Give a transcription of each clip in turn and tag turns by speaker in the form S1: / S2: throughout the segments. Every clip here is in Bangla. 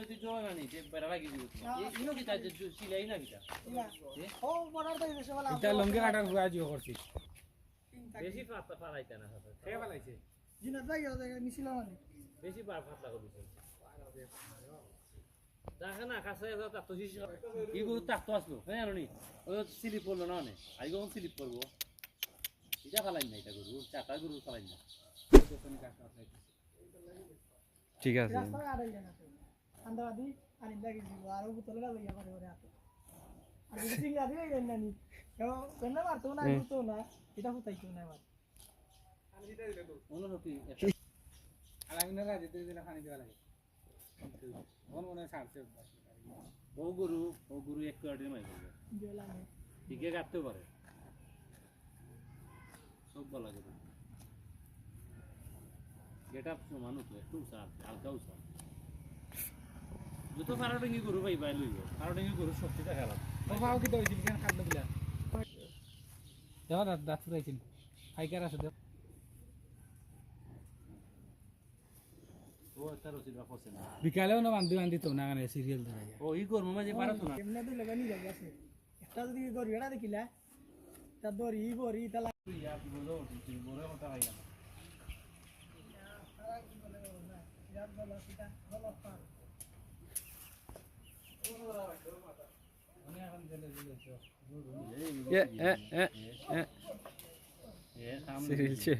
S1: হইতে জয় যে বেড়া লাগি দিব ইনো কি তাই সিলাই না কিটা
S2: ও বড়ার তো দেশে বলা
S3: এটা লঙ্গে কাটার গুয়া জিও করছি
S1: বেশি পাতলা ফালাইতে না হাতে
S3: কে বালাইছে
S2: জিনা যাই গেল জায়গা মিছিল মানে
S1: বেশি পার পাতলা করে দিছে দেখা না কাছে যাও তাতো জিস ইগো তাতো আসলো। হ্যাঁ জানি ওই স্লিপ করল না অনেক। আই কখন স্লিপ করব? এটা ফালাই না এটা গরু চারটা গরু ফালাই না।
S4: ঠিক আছে।
S2: আড়াই আর ইন্দা গেছি আর ও বুতলে না লইয়া করে করে হাতে আর যদি সিঙ্গা দিয়ে গেল না নি কেন মারতো না তো না এটা হতাইতো না আমার
S1: অনুরূপী
S3: আর আমি না রাজি তুই দিলে খানি দেওয়া লাগে মন মনে ছাড়ছে
S1: ও গরু ও গরু এক কোয়ার্টির মাই করবে
S2: গেলাম
S1: কাটতে পারে সব বলা গরু গেট আপ সমান একটু উসার হালকা উসার যত ফারাডঙ্গি গরু পাই পাই লইব। ফারাডঙ্গি গরু শক্তিটা
S3: ও ভাও কি দইছিল কেন খাদ্য দিলা দাঁত দাঁত ফুরাইছিল হাইকার আছে দেও। বিকালেও না বান্ধি বান্ধি তো না গানে সিরিয়াল ধরে
S1: ও ই গরু মাঝে পারতো না।
S2: এমনি তো লেগানি যাবে আছে একটা যদি গরি এটা দেখিলা তা দরি বরি তালা
S1: ইয়া কি বলো তুমি বড় কথা হয় না?
S4: এ এ এ এ
S1: এ সামনে
S4: সিরিলছে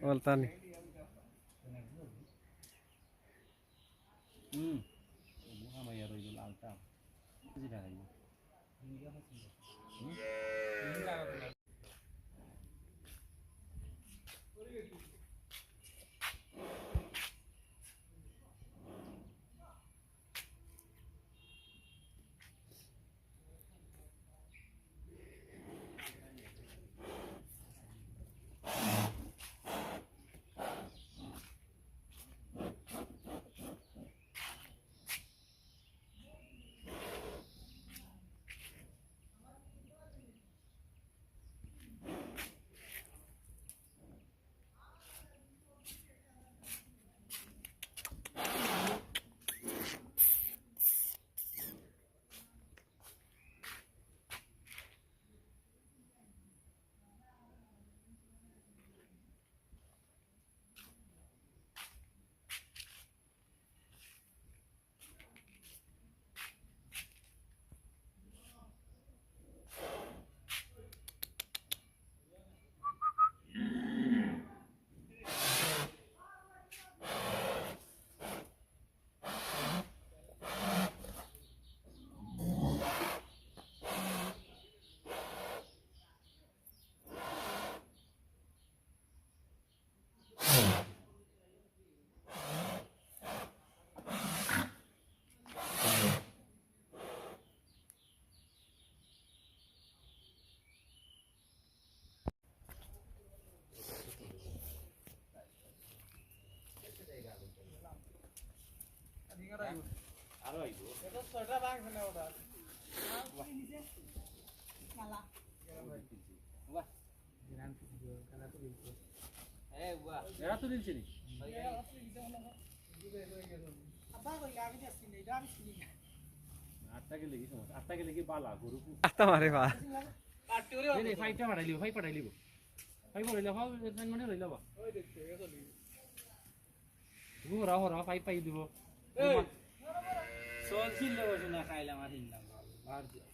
S4: বলতানি
S1: হুম মুহামাইয়া রইল লালটা যেটা খাইব এরা তো দিচ্ছে নি
S2: আবার কই আমি যাচ্ছি না এটা আমি চিনি না।
S1: আটটা গেলে কি সমস্যা? আটটা গেলে বালা গরু
S4: আস্তা মারে বা।
S1: ফাইভটা পাঠাই লিব। ফাইভ পাঠাই লিব ফাইভ পাঠাই লিব ফাইভ মানে রইলা বা ঘুরা হরা ফাইভ পাই দিব
S3: চলছিল না খাইলাম আর দিয়া।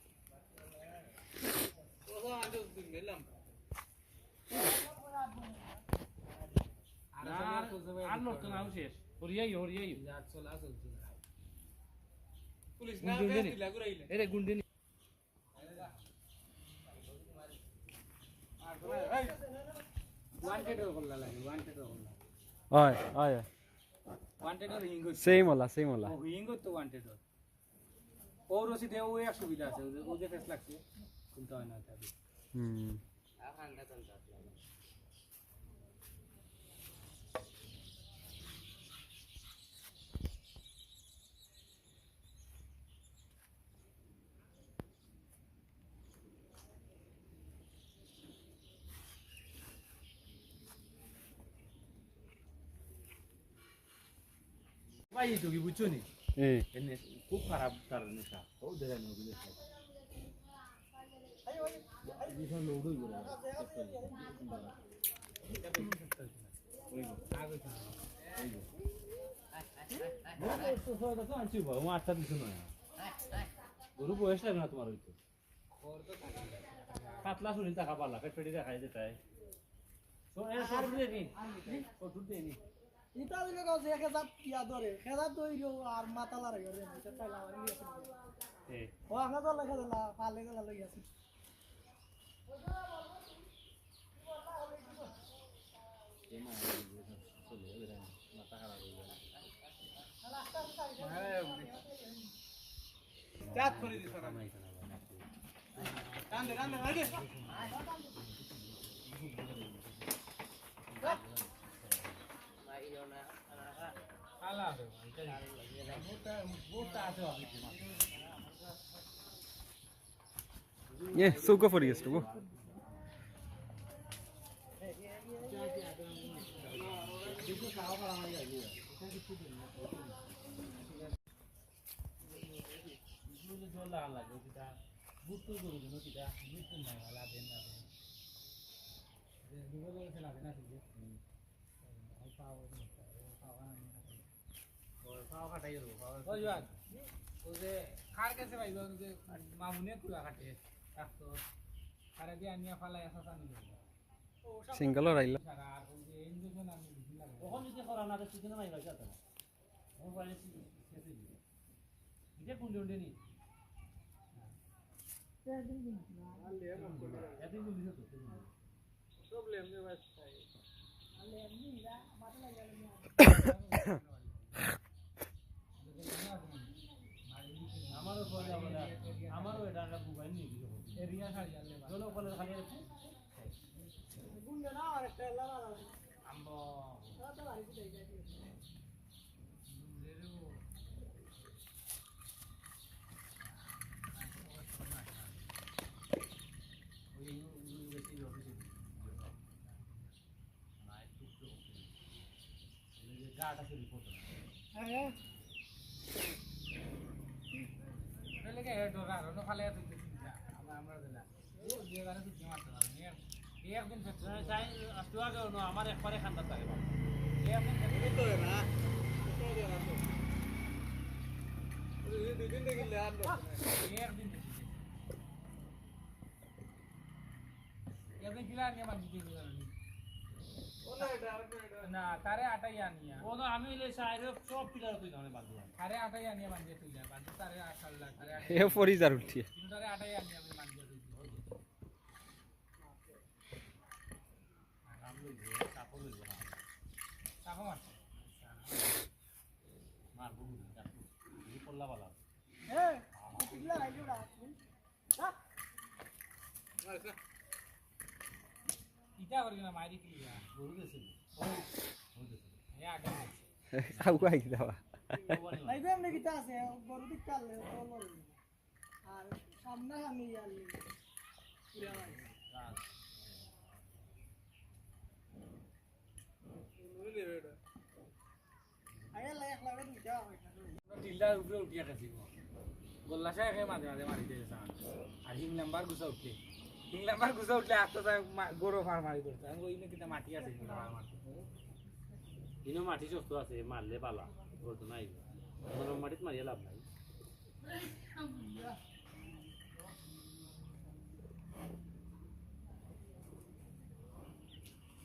S1: আর লোক তো নাও শেষ হরিয়াই হরিয়াই এরে গুন্ডে নি
S3: লাগে ওয়ান্টেড করলা
S4: হয় হয় সেম ওলা। সেম
S3: ও হিঙ্গ তো ওয়ান্টেড ও রসি দে ও এক সুবিধা আছে ও যে ফেস লাগছে। चिंता होना था अभी
S1: 빨리 저기
S4: 무천이
S1: 예. 옛날 고파라
S2: 붙다르니까
S1: 또 내가 누구 됐어 গরু বয়স লাগে না তোমার হইতো পাতলা শুনি টাকা পারলা পেট পেটে দেখাই সব দিয়ে
S2: ইটা দিলে কাজ এক হাজার ইয়া ধরে খেলা তৈরি আর মাথা লারে গেছে এটা তাইলা ইয়ে
S1: এই
S2: ও আমরা তো দিলা পালে গেলা লই আছে
S3: চাপ করে
S1: নাকি।
S3: কান্দে কান্দে আগে খালা রে
S1: মোটা আছে কাটাই গেল পাও
S3: ওই যাক ওই যে খার কাছে যে মামুনে তুলা কাটে। রাখতো খারে দিয়ে আনিয়া ফালাই আসা সারা আমি বুঝি লাগে
S1: কখন যদি করা না দেখছি কিনা নাই লাগছে না। ও পারে শেষে দিবে। এটা কোন দিন নি? এদিন কোন দিন তো
S3: প্রবলেম যে বাস
S1: আমারও পরে আবার আমারও এটা একটা মোবাইল নিয়ে দিল
S3: এরিয়া ছাড়ি জানলে
S1: চলো কলেজ খালি
S2: গুন্ডা না আর একটা লালা লালা
S1: আমবো
S2: তো আর কিছু দেই যাই
S1: ওই ইউনিভার্সিটি অফিসে না একটু গাটা শুরু করতে
S2: হ্যাঁ
S3: লেগে ডরা রনো ফালে তো চিন্তা আমরা আমরা দিলা ও তো মারতে একদিন
S1: চাই আসতে আগে আমার একবারে খান্দার থাকে
S3: একদিন একদিন কিলা নিয়ে মারতে দিল না তারে আটাই আনিয়া
S1: ও আমি এলে সাইরে সব পিলার তুই ধরে বাদ দিলাম
S3: তারে আটাই আনিয়া বান্ধিয়ে তুই যা বান্ধি তারে আটাই আনিয়া তুই
S1: কাম লইব কাপড় লইব
S3: তাকো মারছে
S1: মার বুড়ি কাপড় এই পল্লা বালা
S2: হ্যাঁ কিলা রাইলো না হ্যাঁ
S3: ইটা করি না মারি কি
S1: গরু গেছিল গেছিল
S3: এ আগে
S4: খাব আহি যাবা
S2: নাই আছে গরু দিক কালে আর সামনে আমি ইয়ালি পুরা ভাই আগে লাখ লাখ দুইটা হয়
S3: টিল্লার উপরে উঠিয়া গেছি গোল্লা খেয়ে মাঝে মাঝে মারি দিয়ে চান আর হিং নাম্বার গুছা উঠলে হিং নাম্বার গুছা উঠলে আস্তে গরু ফার মারি করতে আমি ওই কিনা মাটি আছে মারতে
S1: ইনো মাটি শক্ত আছে মারলে পালা। গরু নাই। নরম মাটিত মারিয়ে লাভ নাই।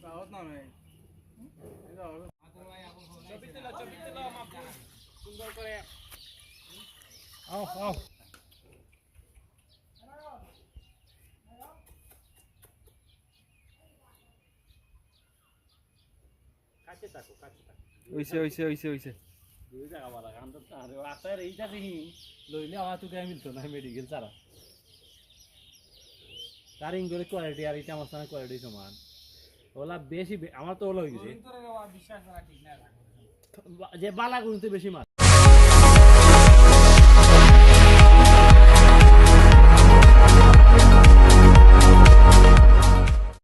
S3: দাওয়াত না নাই তুলো সুন্দর করে
S1: লইলে আমার তো মিলতো না মেডিকেল ছাড়া। তার ইংরেজি কোয়ালিটি আর এটা আমার সঙ্গে কোয়ালিটি সমান। ওলা বেশি আমার তো ওলা হয়ে গেছে যে বালা গুনতে বেশি মার